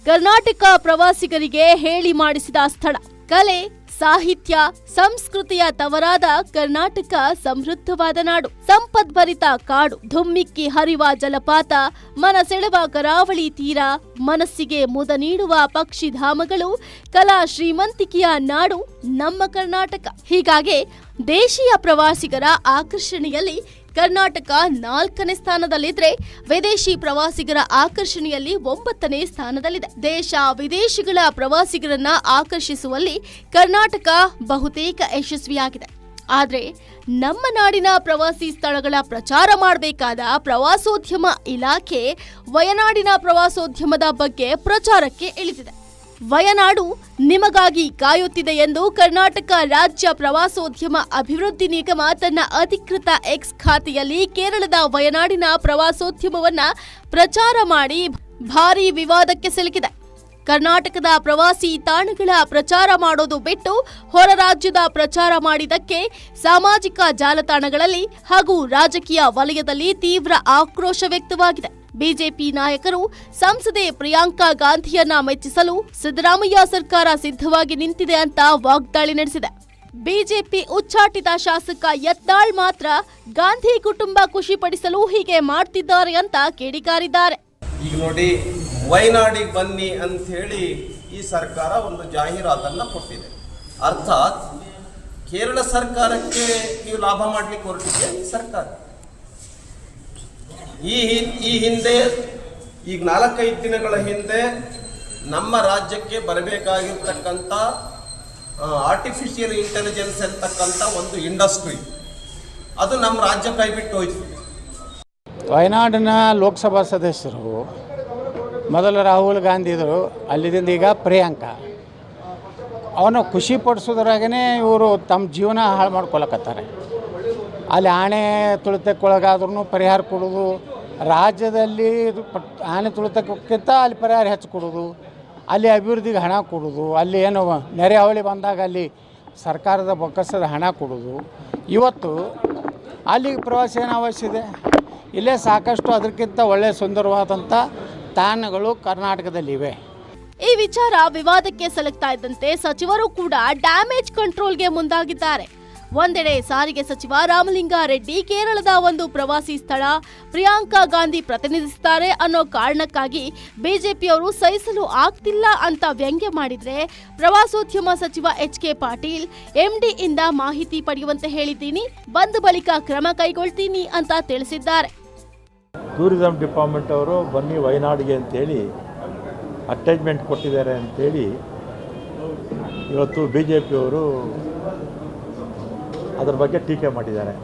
ಕರ್ನಾಟಕ ಪ್ರವಾಸಿಗರಿಗೆ ಹೇಳಿ ಮಾಡಿಸಿದ ಸ್ಥಳ. ಕಲೆ, ಸಾಹಿತ್ಯ, ಸಂಸ್ಕೃತಿಯ ತವರಾದ ಕರ್ನಾಟಕ ಸಮೃದ್ಧವಾದ ನಾಡು. ಸಂಪದ್ಭರಿತ ಕಾಡು, ಧುಮ್ಮಿಕ್ಕಿ ಹರಿವ ಜಲಪಾತ, ಮನಸೆಳೆವ ಕರಾವಳಿ ತೀರ, ಮನಸ್ಸಿಗೆ ಮುದ ನೀಡುವ ಪಕ್ಷಿಧಾಮಗಳು ಕಲಾ ಶ್ರೀಮಂತಿಕೆಯ ನಾಡು ನಮ್ಮ ಕರ್ನಾಟಕ. ಹೀಗಾಗಿ ದೇಶೀಯ ಪ್ರವಾಸಿಗರ ಆಕರ್ಷಣೆಯಲ್ಲಿ ಕರ್ನಾಟಕ ನಾಲ್ಕನೇ ಸ್ಥಾನದಲ್ಲಿದ್ರೆ ವಿದೇಶಿ ಪ್ರವಾಸಿಗರ ಆಕರ್ಷಣೆಯಲ್ಲಿ ಒಂಬತ್ತನೇ ಸ್ಥಾನದಲ್ಲಿದೆ. ದೇಶ ವಿದೇಶಿಗಳ ಪ್ರವಾಸಿಗರನ್ನ ಆಕರ್ಷಿಸುವಲ್ಲಿ ಕರ್ನಾಟಕ ಬಹುತೇಕ ಯಶಸ್ವಿಯಾಗಿದೆ. ಆದರೆ ನಮ್ಮ ನಾಡಿನ ಪ್ರವಾಸಿ ಸ್ಥಳಗಳ ಪ್ರಚಾರ ಮಾಡಬೇಕಾದ ಪ್ರವಾಸೋದ್ಯಮ ಇಲಾಖೆ ವಯನಾಡಿನ ಪ್ರವಾಸೋದ್ಯಮದ ಬಗ್ಗೆ ಪ್ರಚಾರಕ್ಕೆ ಇಳಿದಿದೆ. ವಯನಾಡು ನಿಮಗಾಗಿ ಕಾಯುತ್ತಿದೆ ಎಂದು ಕರ್ನಾಟಕ ರಾಜ್ಯ ಪ್ರವಾಸೋದ್ಯಮ ಅಭಿವೃದ್ಧಿ ನಿಗಮ ತನ್ನ ಅಧಿಕೃತ ಎಕ್ಸ್ ಖಾತೆಯಲ್ಲಿ ಕೇರಳದ ವಯನಾಡಿನ ಪ್ರವಾಸೋದ್ಯಮವನ್ನ ಪ್ರಚಾರ ಮಾಡಿ ಭಾರೀ ವಿವಾದಕ್ಕೆ ಸಿಲುಕಿದೆ. ಕರ್ನಾಟಕದ ಪ್ರವಾಸಿ ತಾಣಗಳ ಪ್ರಚಾರ ಮಾಡೋದು ಬಿಟ್ಟು ಹೊರ ರಾಜ್ಯದ ಪ್ರಚಾರ ಮಾಡಿದ್ದಕ್ಕೆ ಸಾಮಾಜಿಕ ಜಾಲತಾಣಗಳಲ್ಲಿ ಹಾಗೂ ರಾಜಕೀಯ ವಲಯದಲ್ಲಿ ತೀವ್ರ ಆಕ್ರೋಶ ವ್ಯಕ್ತವಾಗಿದೆ. ಬಿಜೆಪಿ ನಾಯಕರು ಸಂಸದೆ ಪ್ರಿಯಾಂಕಾ ಗಾಂಧಿಯನ್ನ ಮೆಚ್ಚಿಸಲು ಸಿದ್ದರಾಮಯ್ಯ ಸರ್ಕಾರ ಸಿದ್ಧವಾಗಿ ನಿಂತಿದೆ ಅಂತ ವಾಗ್ದಾಳಿ ನಡೆಸಿದೆ. ಬಿಜೆಪಿ ಉಚ್ಚಾಟಿತ ಶಾಸಕ ಯತ್ನಾಳ್ ಮಾತ್ರ ಗಾಂಧಿ ಕುಟುಂಬ ಖುಷಿಪಡಿಸಲು ಹೀಗೆ ಮಾಡ್ತಿದ್ದಾರೆ ಅಂತ ಕಿಡಿಕಾರಿದ್ದಾರೆ. ಈಗ ನೋಡಿ, ವೈನಾಡಿಗೆ ಬನ್ನಿ ಅಂತ ಹೇಳಿ ಈ ಸರ್ಕಾರ ಒಂದು ಜಾಹೀರಾತನ್ನ ಕೊಟ್ಟಿದೆ. ಅರ್ಥಾತ್ ಕೇರಳ ಸರ್ಕಾರಕ್ಕೆ ನೀವು ಲಾಭ ಮಾಡ್ಲಿಕ್ಕೆ ಹೊರಟಿದೆ ಈ ಸರ್ಕಾರ? ಈ ಈ ಹಿಂದೆ, ಈಗ ನಾಲ್ಕೈದು ದಿನಗಳ ಹಿಂದೆ ನಮ್ಮ ರಾಜ್ಯಕ್ಕೆ ಬರಬೇಕಾಗಿರ್ತಕ್ಕಂಥ ಆರ್ಟಿಫಿಷಿಯಲ್ ಇಂಟೆಲಿಜೆನ್ಸ್ ಅಂತಕ್ಕಂಥ ಒಂದು ಇಂಡಸ್ಟ್ರಿ ಅದು ನಮ್ಮ ರಾಜ್ಯ ಕೈಬಿಟ್ಟು ಹೋಯ್ತು. ವಯನಾಡಿನ ಲೋಕಸಭಾ ಸದಸ್ಯರು, ಮೊದಲು ರಾಹುಲ್ ಗಾಂಧಿ ಇದ್ದರು ಅಲ್ಲಿದಿಂದ ಈಗ ಪ್ರಿಯಾಂಕ. ಅವನು ಖುಷಿ ಪಡಿಸೋದ್ರಾಗೇ ಇವರು ತಮ್ಮ ಜೀವನ ಹಾಳು ಮಾಡ್ಕೊಳಕತ್ತಾರೆ. ಅಲ್ಲಿ ಆಣೆ ತುಳಿತಕ್ಕೊಳಗಾದ್ರೂ ಪರಿಹಾರ ಕೊಡೋದು ರಾಜ್ಯದಲ್ಲಿ ಇದು ಪಟ್ ಆನೆ ತುಳಿತಕ್ಕಿಂತ ಅಲ್ಲಿ ಪರಿಹಾರ ಹೆಚ್ಚು ಕೊಡೋದು ಅಲ್ಲಿ ಅಭಿವೃದ್ಧಿಗೆ ಹಣ ಕೊಡೋದು ಅಲ್ಲಿ ಏನು ನೆರೆ ಹಾವಳಿ ಬಂದಾಗ ಅಲ್ಲಿ ಸರ್ಕಾರದ ಬೊಕ್ಕಸದ ಹಣ ಕೊಡೋದು ಇವತ್ತು ಅಲ್ಲಿಗೆ ಪ್ರವಾಸ ಏನು ಅವಶ್ಯ ಇದೆ. ಇಲ್ಲೇ ಸಾಕಷ್ಟು ಅದಕ್ಕಿಂತ ಒಳ್ಳೆಯ ಸುಂದರವಾದಂಥ ತಾಣಗಳು ಕರ್ನಾಟಕದಲ್ಲಿವೆ. ಈ ವಿಚಾರ ವಿವಾದಕ್ಕೆ ಸಲಗ್ತಾ ಇದ್ದಂತೆ ಸಚಿವರು ಕೂಡ ಡ್ಯಾಮೇಜ್ ಕಂಟ್ರೋಲ್ಗೆ ಮುಂದಾಗಿದ್ದಾರೆ. ಒಂದೆಡೆ ಸಾರಿಗೆ ಸಚಿವ ರಾಮಲಿಂಗಾರೆಡ್ಡಿ ಕೇರಳದ ಒಂದು ಪ್ರವಾಸಿ ಸ್ಥಳ. ಪ್ರಿಯಾಂಕಾ ಗಾಂಧಿ ಪ್ರತಿನಿಧಿಸುತ್ತಾರೆ ಅನ್ನೋ ಕಾರಣಕ್ಕಾಗಿ ಬಿಜೆಪಿಯವರು ಸಹಿಸಲು ಆಗ್ತಿಲ್ಲ ಅಂತ ವ್ಯಂಗ್ಯ ಮಾಡಿದ್ರೆ ಪ್ರವಾಸೋದ್ಯಮ ಸಚಿವ ಎಚ್ ಕೆ ಪಾಟೀಲ್ ಎಂಡಿ ಇಂದ ಮಾಹಿತಿ ಪಡೆಯುವಂತೆ ಹೇಳಿದ್ದೀನಿ. ಬಂದ ಬಳಿಕ ಕ್ರಮ ಕೈಗೊಳ್ತೀನಿ ಅಂತ ತಿಳಿಸಿದ್ದಾರೆ. ಟೂರಿಸಂ ಡಿಪಾರ್ಟ್ಮೆಂಟ್ ಅವರು ಬನ್ನಿ ವಯನಾಡಿಗೆ ಅಂತೇಳಿ ಅಟ್ಯಾಚ್ಮೆಂಟ್ ಕೊಟ್ಟಿದ್ದಾರೆ ಅಂತೇಳಿ ಇವತ್ತು ಬಿ ಜೆ ಪಿಯವರು ಅದ್ರ ಬಗ್ಗೆ ಟೀಕೆ ಮಾಡಿದ್ದಾರೆ.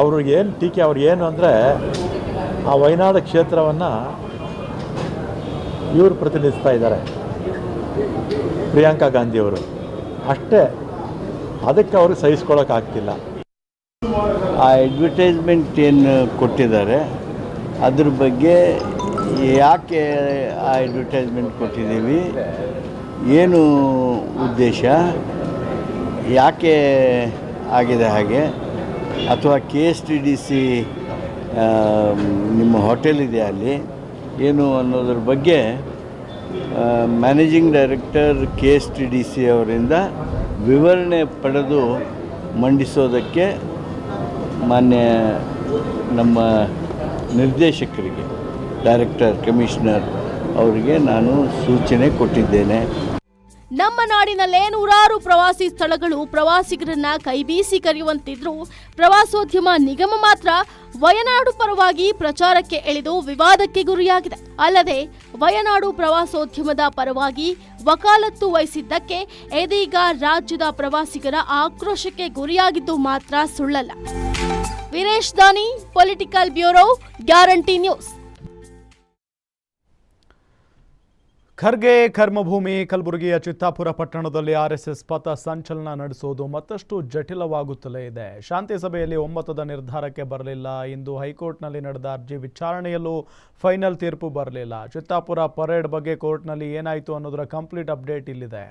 ಅವರು ಏನು ಟೀಕೆ, ಅವ್ರು ಏನು ಅಂದರೆ ಆ ವಯನಾಡ ಕ್ಷೇತ್ರವನ್ನು ಇವರು ಪ್ರತಿನಿಧಿಸ್ತಾ ಇದ್ದಾರೆ. ಪ್ರಿಯಾಂಕಾ ಗಾಂಧಿಯವರು ಅಷ್ಟೇ, ಅದಕ್ಕೆ ಅವರು ಸಹಿಸ್ಕೊಳ್ಳೋಕ್ಕಾಗ್ತಿಲ್ಲ ಆ ಅಡ್ವರ್ಟೈಸ್ಮೆಂಟ್ ಏನು ಕೊಟ್ಟಿದ್ದಾರೆ, ಅದ್ರ ಬಗ್ಗೆ ಯಾಕೆ ಆ ಅಡ್ವರ್ಟೈಸ್ಮೆಂಟ್ ಕೊಟ್ಟಿದ್ದೀವಿ, ಏನು ಉದ್ದೇಶ? ಯಾಕೆ ಆಗಿದೆ ಹಾಗೆ? ಅಥವಾ K S T D C ನಿಮ್ಮ ಹೋಟೆಲ್ ಇದೆ ಅಲ್ಲಿ? ಏನು ಅನ್ನೋದ್ರ ಬಗ್ಗೆ managing director K S T D C ಅವರಿಂದ ವಿವರಣೆ ಪಡೆದು ಮಂಡಿಸೋದಕ್ಕೆ ಮಾನ್ಯ ನಮ್ಮ ನಿರ್ದೇಶಕರಿಗೆ ಡೈರೆಕ್ಟರ್ ಕಮಿಷನರ್ ಅವರಿಗೆ ನಾನು ಸೂಚನೆ ಕೊಟ್ಟಿದ್ದೇನೆ. ನಮ್ಮ ನಾಡಿನಲ್ಲೇ ನೂರಾರು ಪ್ರವಾಸಿ ಸ್ಥಳಗಳು ಪ್ರವಾಸಿಗರನ್ನ ಕೈಬೀಸಿ ಕರೆಯುವಂತಿದ್ರು. ಪ್ರವಾಸೋದ್ಯಮ ನಿಗಮ ಮಾತ್ರ ವಯನಾಡು ಪರವಾಗಿ ಪ್ರಚಾರಕ್ಕೆ ಎಳೆದು ವಿವಾದಕ್ಕೆ ಗುರಿಯಾಗಿದೆ. ಅಲ್ಲದೆ ವಯನಾಡು ಪ್ರವಾಸೋದ್ಯಮದ ಪರವಾಗಿ ವಕಾಲತ್ತು ವಹಿಸಿದ್ದಕ್ಕೆ ಇದೀಗ ರಾಜ್ಯದ ಪ್ರವಾಸಿಗರ ಆಕ್ರೋಶಕ್ಕೆ ಗುರಿಯಾಗಿದ್ದು ಮಾತ್ರ ಸುಳ್ಳಲ್ಲ. Veeresh Dani political bureau guarantee news Kharge ಕರ್ಮಭೂಮಿ ಕಲಬುರಗಿಯ ಚಿತ್ತಾಪುರ ಪಟ್ಟಣದಲ್ಲಿ ಆರ್ಎಸ್ಎಸ್ ಪಥ ಸಂಚಲನ ನಡೆಸುವುದು ಮತ್ತಷ್ಟು ಜಟಿಲವಾಗುತ್ತಲೇ ಇದೆ. ಶಾಂತಿ ಸಭೆಯಲ್ಲಿ ಒಮ್ಮತದ ನಿರ್ಧಾರಕ್ಕೆ ಬರಲಿಲ್ಲ. ಇಂದು ಹೈಕೋರ್ಟ್ನಲ್ಲಿ ನಡೆದ ಅರ್ಜಿ ವಿಚಾರಣೆಯಲ್ಲೂ ಫೈನಲ್ ತೀರ್ಪು ಬರಲಿಲ್ಲ. ಚಿತ್ತಾಪುರ ಪರೇಡ್ ಬಗ್ಗೆ ಕೋರ್ಟ್ನಲ್ಲಿ ಏನಾಯಿತು ಅನ್ನೋದರ ಕಂಪ್ಲೀಟ್ ಅಪ್ಡೇಟ್ ಇಲ್ಲಿದೆ.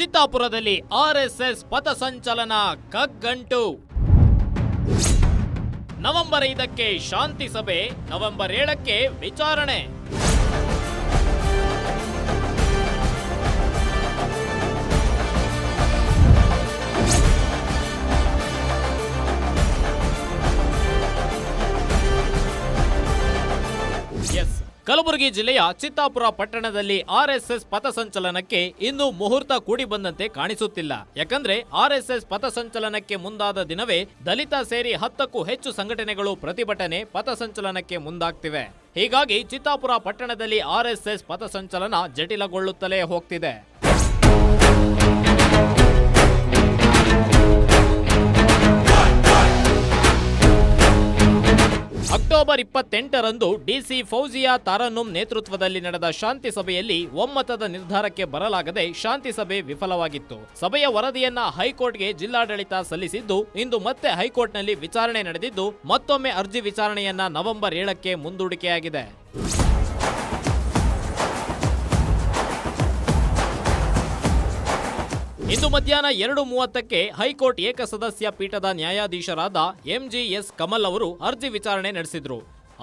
ಚಿತ್ತಾಪುರದಲ್ಲಿ ಆರ್ಎಸ್ಎಸ್ ಪಥಸಂಚಲನ ಕಗ್ಗಂಟು. ನವೆಂಬರ್ ಐದಕ್ಕೆ ಶಾಂತಿ ಸಭೆ ನವೆಂಬರ್ ಏಳಕ್ಕೆ ವಿಚಾರಣೆ. ಕಲಬುರಗಿ ಜಿಲ್ಲೆಯ ಚಿತ್ತಾಪುರ ಪಟ್ಟಣದಲ್ಲಿ ಆರ್ಎಸ್ಎಸ್ ಪಥಸಂಚಲನಕ್ಕೆ ಇನ್ನು ಮುಹೂರ್ತ ಕೂಡಿ ಬಂದಂತೆ ಕಾಣಿಸುತ್ತಿಲ್ಲ. ಯಾಕಂದ್ರೆ ಆರ್ಎಸ್ಎಸ್ ಪಥಸಂಚಲನಕ್ಕೆ ಮುಂದಾದ ದಿನವೇ ದಲಿತ ಸೇರಿ ಹತ್ತಕ್ಕೂ ಹೆಚ್ಚು ಸಂಘಟನೆಗಳು ಪ್ರತಿಭಟನೆ ಪಥಸಂಚಲನಕ್ಕೆ ಮುಂದಾಗ್ತಿವೆ. ಹೀಗಾಗಿ ಚಿತ್ತಾಪುರ ಪಟ್ಟಣದಲ್ಲಿ ಆರ್ಎಸ್ಎಸ್ ಪಥಸಂಚಲನ ಜಟಿಲಗೊಳ್ಳುತ್ತಲೇ ಹೋಗ್ತಿದೆ. ಅಕ್ಟೋಬರ್ ಇಪ್ಪತ್ತೆಂಟರಂದು ಡಿಸಿ ಫೌಜಿಯಾ ತಾರನ್ನುಂ ನೇತೃತ್ವದಲ್ಲಿ ನಡೆದ ಶಾಂತಿ ಸಭೆಯಲ್ಲಿ ಒಮ್ಮತದ ನಿರ್ಧಾರಕ್ಕೆ ಬರಲಾಗದೆ ಶಾಂತಿ ಸಭೆ ವಿಫಲವಾಗಿತ್ತು. ಸಭೆಯ ವರದಿಯನ್ನ ಹೈಕೋರ್ಟ್ಗೆ ಜಿಲ್ಲಾಡಳಿತ ಸಲ್ಲಿಸಿದ್ದು, ಇಂದು ಮತ್ತೆ ಹೈಕೋರ್ಟ್ನಲ್ಲಿ ವಿಚಾರಣೆ ನಡೆದಿದ್ದು, ಮತ್ತೊಮ್ಮೆ ಅರ್ಜಿ ವಿಚಾರಣೆಯನ್ನ ನವೆಂಬರ್ ಏಳಕ್ಕೆ ಮುಂದೂಡಿಕೆಯಾಗಿದೆ. ಇಂದು ಮಧ್ಯಾಹ್ನ ಎರಡು ಮೂವತ್ತಕ್ಕೆ ಹೈಕೋರ್ಟ್ ಏಕಸದಸ್ಯ ಪೀಠದ ನ್ಯಾಯಾಧೀಶರಾದ ಎಂಜಿಎಸ್ ಕಮಲ್ ಅವರು ಅರ್ಜಿ ವಿಚಾರಣೆ ನಡೆಸಿದ್ರು.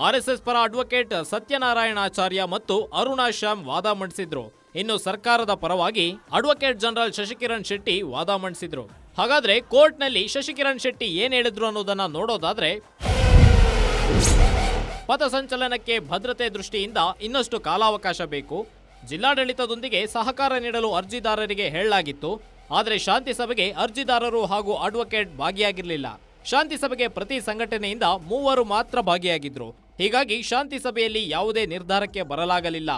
ಆರ್ಎಸ್ಎಸ್ ಪರ ಅಡ್ವೊಕೇಟ್ ಸತ್ಯನಾರಾಯಣಾಚಾರ್ಯ ಮತ್ತು ಅರುಣಾ ಶ್ಯಾಮ್ ವಾದ ಮಂಡಿಸಿದ್ರು. ಇನ್ನು ಸರ್ಕಾರದ ಪರವಾಗಿ ಅಡ್ವೊಕೇಟ್ ಜನರಲ್ ಶಶಿಕಿರಣ್ ಶೆಟ್ಟಿ ವಾದ ಮಂಡಿಸಿದ್ರು. ಹಾಗಾದ್ರೆ ಕೋರ್ಟ್ನಲ್ಲಿ ಶಶಿಕಿರಣ್ ಶೆಟ್ಟಿ ಏನ್ ಹೇಳಿದ್ರು ಅನ್ನೋದನ್ನ ನೋಡೋದಾದ್ರೆ ಪಥಸಂಚಲನಕ್ಕೆ ಭದ್ರತೆ ದೃಷ್ಟಿಯಿಂದ ಇನ್ನಷ್ಟು ಕಾಲಾವಕಾಶ ಬೇಕು. ಜಿಲ್ಲಾಡಳಿತದೊಂದಿಗೆ ಸಹಕಾರ ನೀಡಲು ಅರ್ಜಿದಾರರಿಗೆ ಹೇಳಲಾಗಿತ್ತು. ಆದರೆ ಶಾಂತಿ ಸಭೆಗೆ ಅರ್ಜಿದಾರರು ಹಾಗೂ ಅಡ್ವೊಕೇಟ್ ಭಾಗಿಯಾಗಿರಲಿಲ್ಲ. ಶಾಂತಿ ಸಭೆಗೆ ಪ್ರತಿ ಸಂಘಟನೆಯಿಂದ ಮೂವರು ಮಾತ್ರ ಭಾಗಿಯಾಗಿದ್ರು. ಹೀಗಾಗಿ ಶಾಂತಿ ಸಭೆಯಲ್ಲಿ ಯಾವುದೇ ನಿರ್ಧಾರಕ್ಕೆ ಬರಲಾಗಲಿಲ್ಲ.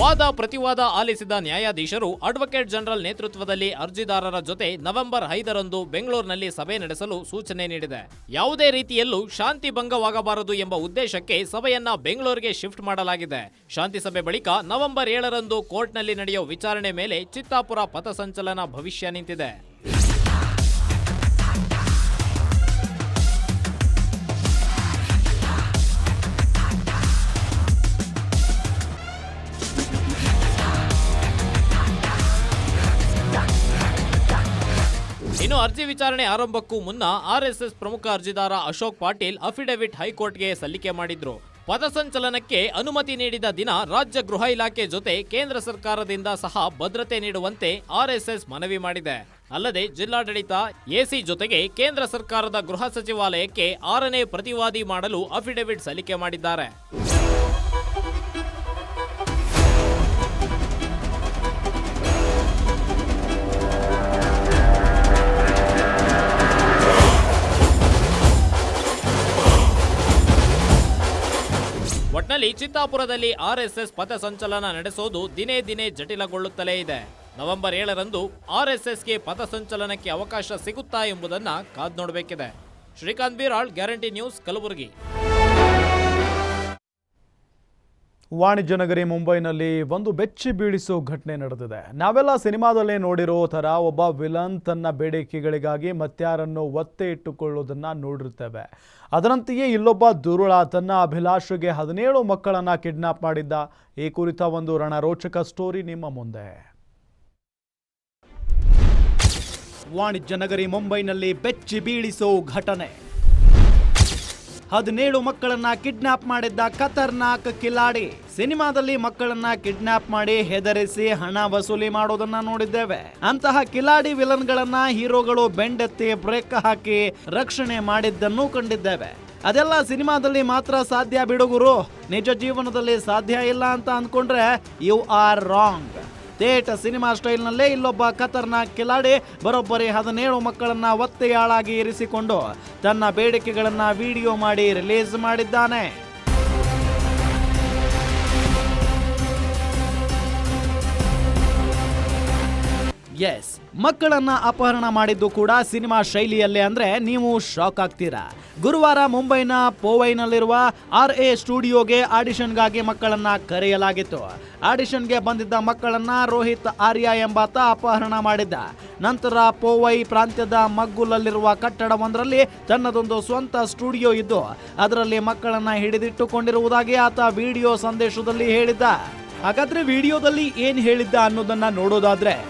ವಾದ ಪ್ರತಿವಾದ ಆಲಿಸಿದ ನ್ಯಾಯಾಧೀಶರು ಅಡ್ವೊಕೇಟ್ ಜನರಲ್ ನೇತೃತ್ವದಲ್ಲಿ ಅರ್ಜಿದಾರರ ಜೊತೆ ನವೆಂಬರ್ ಐದರಂದು ಬೆಂಗಳೂರಿನಲ್ಲಿ ಸಭೆ ನಡೆಸಲು ಸೂಚನೆ ನೀಡಿದೆ. ಯಾವುದೇ ರೀತಿಯಲ್ಲೂ ಶಾಂತಿ ಭಂಗವಾಗಬಾರದು ಎಂಬ ಉದ್ದೇಶಕ್ಕೆ ಸಭೆಯನ್ನ ಬೆಂಗಳೂರಿಗೆ ಶಿಫ್ಟ್ ಮಾಡಲಾಗಿದೆ. ಶಾಂತಿ ಸಭೆ ಬಳಿಕ ನವೆಂಬರ್ ಏಳರಂದು ಕೋರ್ಟ್ನಲ್ಲಿ ನಡೆಯುವ ವಿಚಾರಣೆ ಮೇಲೆ ಚಿತ್ತಾಪುರ ಪಥಸಂಚಲನ ಭವಿಷ್ಯ ನಿಂತಿದೆ. ಇನ್ನು ಅರ್ಜಿ ವಿಚಾರಣೆ ಆರಂಭಕ್ಕೂ ಮುನ್ನ ಆರ್ಎಸ್ಎಸ್ ಪ್ರಮುಖ ಅರ್ಜಿದಾರ ಅಶೋಕ್ ಪಾಟೀಲ್ ಅಫಿಡವಿಟ್ ಹೈಕೋರ್ಟ್ಗೆ ಸಲ್ಲಿಕೆ ಮಾಡಿದ್ರು. ಪಥಸಂಚಲನಕ್ಕೆ ಅನುಮತಿ ನೀಡಿದ ದಿನ ರಾಜ್ಯ ಗೃಹ ಇಲಾಖೆ ಜೊತೆ ಕೇಂದ್ರ ಸರ್ಕಾರದಿಂದ ಸಹ ಭದ್ರತೆ ನೀಡುವಂತೆ ಆರ್ಎಸ್ಎಸ್ ಮನವಿ ಮಾಡಿದೆ. ಅಲ್ಲದೆ ಜಿಲ್ಲಾಡಳಿತ ಎಸಿ ಜೊತೆಗೆ ಕೇಂದ್ರ ಸರ್ಕಾರದ ಗೃಹ ಸಚಿವಾಲಯಕ್ಕೆ ಆರನೇ ಪ್ರತಿವಾದಿ ಮಾಡಲು ಅಫಿಡವಿಟ್ ಸಲ್ಲಿಕೆ ಮಾಡಿದ್ದಾರೆ. ಒಟ್ನಲ್ಲಿ ಚಿತ್ತಾಪುರದಲ್ಲಿ ಆರ್ಎಸ್ಎಸ್ ಪಥಸಂಚಲನ ನಡೆಸೋದು ದಿನೇ ದಿನೇ ಜಟಿಲಗೊಳ್ಳುತ್ತಲೇ ಇದೆ. ನವೆಂಬರ್ ಏಳರಂದು ಆರ್ಎಸ್ಎಸ್ಗೆ ಪಥಸಂಚಲನಕ್ಕೆ ಅವಕಾಶ ಸಿಗುತ್ತಾ ಎಂಬುದನ್ನ ಕಾದ್ ನೋಡಬೇಕಿದೆ ಶ್ರೀಕಾಂತ್ ಬಿರಾಳ್, ಗ್ಯಾರಂಟಿ ನ್ಯೂಸ್, ಕಲಬುರಗಿ. ವಾಣಿಜ್ಯ ನಗರಿ ಮುಂಬೈನಲ್ಲಿ ಒಂದು ಬೆಚ್ಚಿ ಬೀಳಿಸೋ ಘಟನೆ ನಡೆದಿದೆ. ನಾವೆಲ್ಲ ಸಿನಿಮಾದಲ್ಲೇ ನೋಡಿರೋ ಥರ ಒಬ್ಬ ವಿಲನ್ ತನ್ನ ಬೇಡಿಕೆಗಳಿಗಾಗಿ ಮತ್ಯಾರನ್ನು ಒತ್ತೆ ಇಟ್ಟುಕೊಳ್ಳೋದನ್ನು ನೋಡಿರ್ತೇವೆ ಅದರಂತೆಯೇ ಇಲ್ಲೊಬ್ಬ ದುರುಳ ತನ್ನ ಅಭಿಲಾಷೆಗೆ ಹದಿನೇಳು ಮಕ್ಕಳನ್ನ ಕಿಡ್ನಾಪ್ ಮಾಡಿದ್ದ. ಈ ಕುರಿತ ಒಂದು ರಣರೋಚಕ ಸ್ಟೋರಿ ನಿಮ್ಮ ಮುಂದೆ. ವಾಣಿಜ್ಯ ನಗರಿ ಮುಂಬೈನಲ್ಲಿ ಬೆಚ್ಚಿ ಬೀಳಿಸೋ ಘಟನೆ. ಹದಿನೇಳು ಮಕ್ಕಳನ್ನ ಕಿಡ್ನಾಪ್ ಮಾಡಿದ್ದ ಖತರ್ನಾಕ್ ಕಿಲಾಡಿ. ಸಿನಿಮಾದಲ್ಲಿ ಮಕ್ಕಳನ್ನ ಕಿಡ್ನಾಪ್ ಮಾಡಿ ಹೆದರಿಸಿ ಹಣ ವಸೂಲಿ ಮಾಡೋದನ್ನ ನೋಡಿದ್ದೇವೆ. ಅಂತಹ ಕಿಲಾಡಿ ವಿಲನ್ಗಳನ್ನ ಹೀರೋಗಳು ಬೆಂಡೆತ್ತಿ ಬ್ರೇಕ್ ಹಾಕಿ ರಕ್ಷಣೆ ಮಾಡಿದ್ದನ್ನು ಕಂಡಿದ್ದೇವೆ. ಅದೆಲ್ಲ ಸಿನಿಮಾದಲ್ಲಿ ಮಾತ್ರ ಸಾಧ್ಯ ಬಿಡುಗುರು ನಿಜ ಜೀವನದಲ್ಲಿ ಸಾಧ್ಯ ಇಲ್ಲ ಅಂತ ಅಂದ್ಕೊಂಡ್ರೆ ಯು ಆರ್ ರಾಂಗ್ ತೇಟ ಸಿನಿಮಾ ಸ್ಟೈಲ್ನಲ್ಲೇ ಇಲ್ಲೊಬ್ಬ ಖತರ್ನಾಕ್ ಕಿಲಾಡಿ ಬರೋಬ್ಬರಿ ಹದಿನೇಳು ಮಕ್ಕಳನ್ನ ಒತ್ತೆಯಾಳಾಗಿ ಇರಿಸಿಕೊಂಡು ತನ್ನ ಬೇಡಿಕೆಗಳನ್ನು ವಿಡಿಯೋ ಮಾಡಿ ರಿಲೀಸ್ ಮಾಡಿದ್ದಾನೆ. ಎಸ್ ಮಕ್ಕಳನ್ನ ಅಪಹರಣ ಮಾಡಿದ್ದು ಕೂಡ ಸಿನಿಮಾ ಶೈಲಿಯಲ್ಲೇ ಅಂದ್ರೆ ನೀವು ಶಾಕ್ ಆಗ್ತೀರಾ. ಗುರುವಾರ ಮುಂಬೈನ ಪೋವೈನಲ್ಲಿರುವ ಆರ್ ಎ ಸ್ಟುಡಿಯೋಗೆ ಆಡಿಷನ್ಗಾಗಿ ಮಕ್ಕಳನ್ನ ಕರೆಯಲಾಗಿತ್ತು. ಆಡಿಷನ್ಗೆ ಬಂದಿದ್ದ ಮಕ್ಕಳನ್ನ ರೋಹಿತ್ ಆರ್ಯ ಎಂಬಾತ ಅಪಹರಣ ಮಾಡಿದ್ದ. ನಂತರ ಪೋವೈ ಪ್ರಾಂತ್ಯದ ಮಗ್ಗುಲಲ್ಲಿರುವ ಕಟ್ಟಡವೊಂದರಲ್ಲಿ ತನ್ನದೊಂದು ಸ್ವಂತ ಸ್ಟುಡಿಯೋ ಇದ್ದು, ಅದರಲ್ಲಿ ಮಕ್ಕಳನ್ನ ಹಿಡಿದಿಟ್ಟುಕೊಂಡಿರುವುದಾಗಿ ಆತ ವಿಡಿಯೋ ಸಂದೇಶದಲ್ಲಿ ಹೇಳಿದ್ದ. ಹಾಗಾದ್ರೆ ವಿಡಿಯೋದಲ್ಲಿ ಏನ್ ಹೇಳಿದ್ದ ಅನ್ನೋದನ್ನ ನೋಡೋದಾದ್ರೆ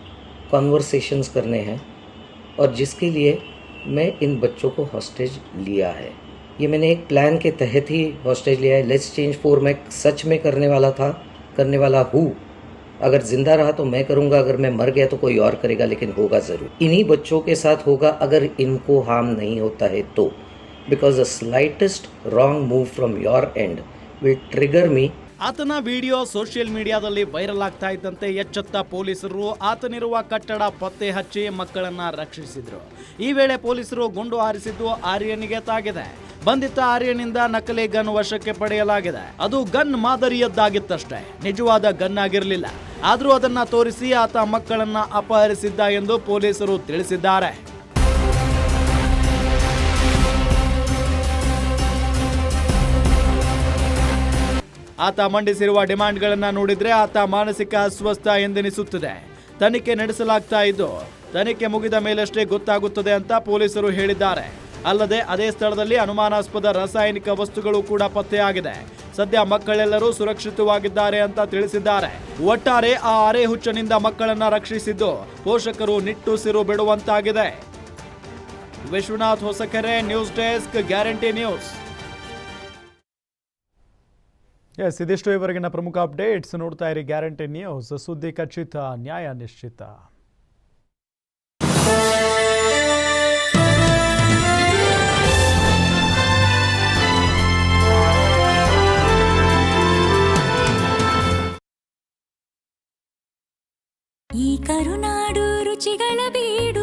कॉन्वर्सेशंस करने हैं और जिसके लिए मैं इन बच्चों को हॉस्टेज लिया है। ये मैंने एक प्लान के तहत ही हॉस्टेज लिया है। लेट्स चेंज फोर मैं सच में करने वाला था, करने वाला हूँ। अगर ज़िंदा रहा तो मैं करूँगा, अगर मैं मर गया तो कोई और करेगा, लेकिन होगा ज़रूर। इन्हीं बच्चों के साथ होगा, अगर इनको हार्म नहीं होता है तो। Because the slightest wrong move from your end will trigger me ಆತನ ವಿಡಿಯೋ ಸೋಷಿಯಲ್ ಮೀಡಿಯಾದಲ್ಲಿ ವೈರಲ್ ಆಗ್ತಾ ಇದ್ದಂತೆ ಎಚ್ಚೆತ್ತ ಪೊಲೀಸರು ಆತನಿರುವ ಕಟ್ಟಡ ಪತ್ತೆ ಹಚ್ಚಿ ಮಕ್ಕಳನ್ನ ರಕ್ಷಿಸಿದ್ರು. ಈ ವೇಳೆ ಪೊಲೀಸರು ಗುಂಡು ಹಾರಿಸಿದ್ದು ಆರ್ಯನಿಗೆ ತಾಗಿದೆ. ಬಂಧಿತ ಆರ್ಯನಿಂದ ನಕಲಿ ಗನ್ ವಶಕ್ಕೆ ಪಡೆಯಲಾಗಿದೆ. ಅದು ಗನ್ ಮಾದರಿಯದ್ದಾಗಿತ್ತಷ್ಟೇ. ನಿಜವಾದ ಗನ್ ಆಗಿರಲಿಲ್ಲ. ಆದರೂ ಅದನ್ನ ತೋರಿಸಿ ಆತ ಮಕ್ಕಳನ್ನ ಅಪಹರಿಸಿದ್ದ ಎಂದು ಪೊಲೀಸರು ತಿಳಿಸಿದ್ದಾರೆ. ಆತ ಮಂಡಿಸಿರುವ ಡಿಮ್ಯಾಂಡ್ಗಳನ್ನು ನೋಡಿದ್ರೆ ಆತ ಮಾನಸಿಕ ಅಸ್ವಸ್ಥ ಎಂದೆನಿಸುತ್ತದೆ. ತನಿಖೆ ನಡೆಸಲಾಗ್ತಾ ಇದ್ದು, ತನಿಖೆ ಮುಗಿದ ಮೇಲಷ್ಟೇ ಗೊತ್ತಾಗುತ್ತದೆ ಅಂತ ಪೊಲೀಸರು ಹೇಳಿದ್ದಾರೆ. ಅಲ್ಲದೆ ಅದೇ ಸ್ಥಳದಲ್ಲಿ ಅನುಮಾನಾಸ್ಪದ ರಾಸಾಯನಿಕ ವಸ್ತುಗಳು ಕೂಡ ಪತ್ತೆಯಾಗಿದೆ. ಸದ್ಯ ಮಕ್ಕಳೆಲ್ಲರೂ ಸುರಕ್ಷಿತವಾಗಿದ್ದಾರೆ ಅಂತ ತಿಳಿಸಿದ್ದಾರೆ. ಒಟ್ಟಾರೆ ಆ ಅರೆ ಹುಚ್ಚನಿಂದ ಮಕ್ಕಳನ್ನ ರಕ್ಷಿಸಿದ್ದು ಪೋಷಕರು ನಿಟ್ಟುಸಿರು ಬಿಡುವಂತಾಗಿದೆ. Vishwanath Hosakere news desk, guarantee news. S ಇದಿಷ್ಟು ಇವರೆಗಿನ ಪ್ರಮುಖ ಅಪ್ಡೇಟ್ಸ್ ನೋಡ್ತಾ ಇರಿ ಗ್ಯಾರಂಟಿ ನ್ಯೂಸ್ ಸುದ್ದಿ ಖಚಿತ ನ್ಯಾಯ ನಿಶ್ಚಿತ ಈ ಕರುನಾಡು ರುಚಿಗಳ ಬೀಡು